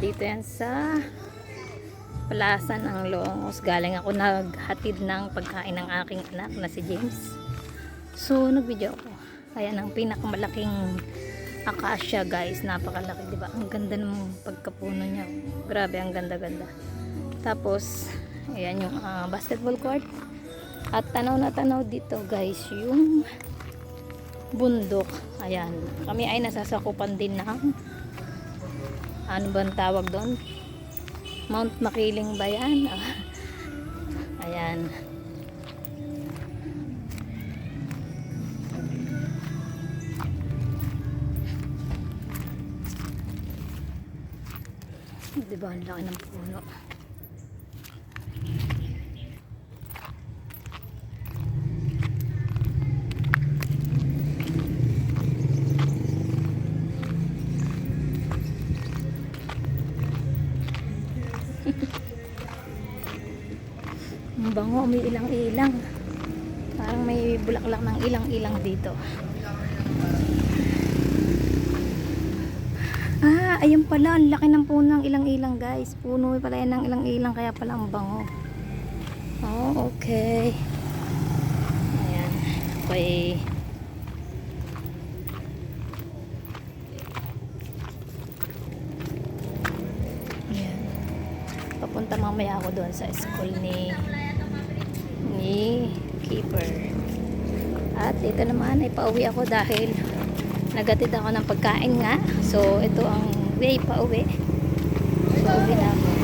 Dito yan sa Plaza ng Longos. Galing ako naghatid ng pagkain ng aking anak na si James. So, nag-video ako. Ayan ang pinakamalaking acacia guys. Napakalaki, di ba? Ang ganda ng pagkapuno niya. Grabe, ang ganda-ganda. Tapos, ayan yung ah, basketball court. At tanaw na tanaw dito guys, yung bundok. Ayan. Kami ay nasasakupan din ng ano bang tawag doon? Mount Makiling ba yan? Ah, Ayan. Di ba ang laki ng puno? Ang bango, may ilang-ilang. Parang may bulaklak ng ilang-ilang dito. Ah, ayun pala. Ang laki ng puno ng ilang-ilang guys. Puno pala yan ng ilang-ilang kaya pala ang bango. Papunta mamaya ako doon sa school ni ni Keeper. At ito naman ay pauwi ako dahil nagatid ako ng pagkain nga. So ito ang way pauwi. So uwi.